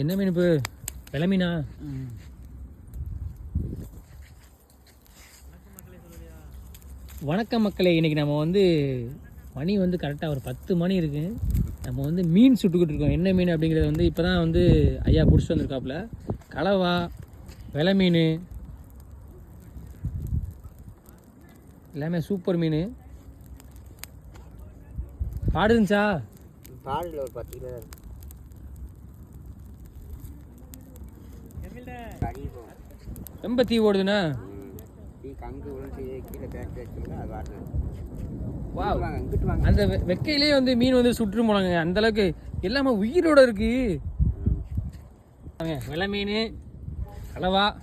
என்ன மீன் இப்போ? வில மீனா? வணக்கம் மக்களே இன்னைக்கு நம்ம வந்து மணி வந்து கரெக்டாக ஒரு பத்து மணி இருக்கு. நம்ம வந்து மீன் சுட்டுக்கிட்டு இருக்கோம். என்ன மீன் அப்படிங்கிறத வந்து இப்போ தான் வந்து ஐயா பிடிச்சிட்டு வந்திருக்காப்புல. கலவா வில மீன் எல்லாமே சூப்பர் மீன். பாடு இருந்துச்சா? ஒரு பத்து கிலோ வாங்க இங்கிட்டு வாங்க. அந்த வெ- வெக்கையிலே வந்து மீன் வந்து சுற்று போனாங்க அந்த அளவுக்கு எல்லாமே உயிரோட இருக்கு. வாங்க, வெலை மீன் கலவா.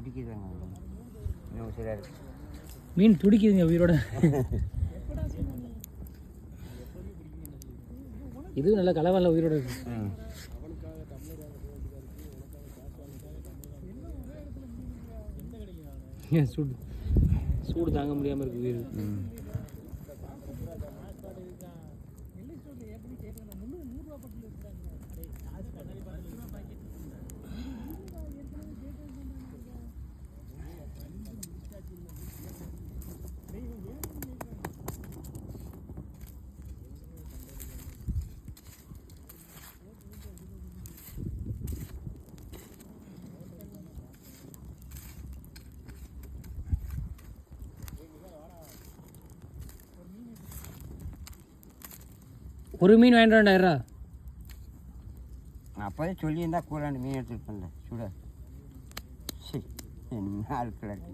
துடிக்குதாங்க இன்னும் சரியா இருக்கு மீன் துடிக்குதுங்க உயிரோட. இதுவும் நல்ல கலவால உயிரோட இருக்கு. ஏன் சூடு? சூடு தாங்க முடியாம இருக்கு உயிர். ம். ஒரு மீன் வாங்கிட்டு வேண்டாயிரா அப்போதே சொல்லியிருந்தா கூறாண்டு மீன் எடுத்துருப்பேன்ல சுட. சரி என்ன ஆள் கிடக்கு.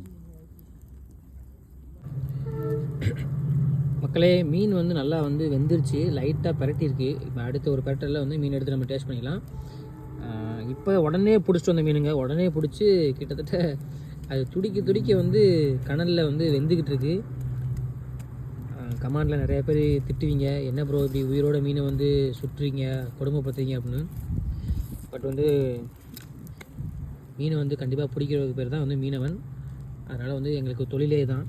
மக்களே மீன் வந்து நல்லா வந்து வெந்துருச்சு. லைட்டாக பிரட்டியிருக்கு. இப்போ அடுத்த ஒரு பிரட்டலில் வந்து மீன் எடுத்து நம்ம டேஸ்ட் பண்ணிக்கலாம். இப்போ உடனே பிடிச்சிட்டு வந்த மீனுங்க. உடனே பிடிச்சி கிட்டத்தட்ட அது துடிக்க துடிக்க வந்து கனலில் வந்து வெந்துக்கிட்டு இருக்கு. கமாண்டில் நிறைய பேர் திட்டுவீங்க. என்ன ப்ரோ இப்படி உயிரோட மீனை வந்து சுற்றுறீங்க கொடுமைப்படுத்துறீங்க அப்படின்னு. பட் வந்து மீனை வந்து கண்டிப்பாக பிடிக்கிறதுக்கு பேர் தான் வந்து மீனவன். அதனால் வந்து எங்களுக்கு தொழிலே தான்.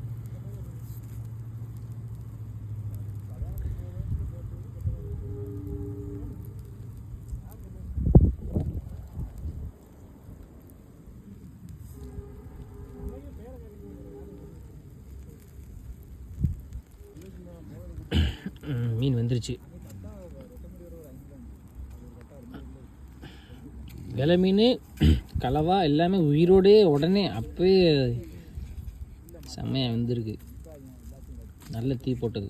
மீன் வந்துருச்சு. விலை மீன் கலவா எல்லாமே உயிரோடே உடனே அப்பயே செம்மையாக வந்திருக்கு. நல்ல தீ போட்டது.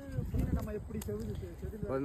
நம்ம எப்படி ம்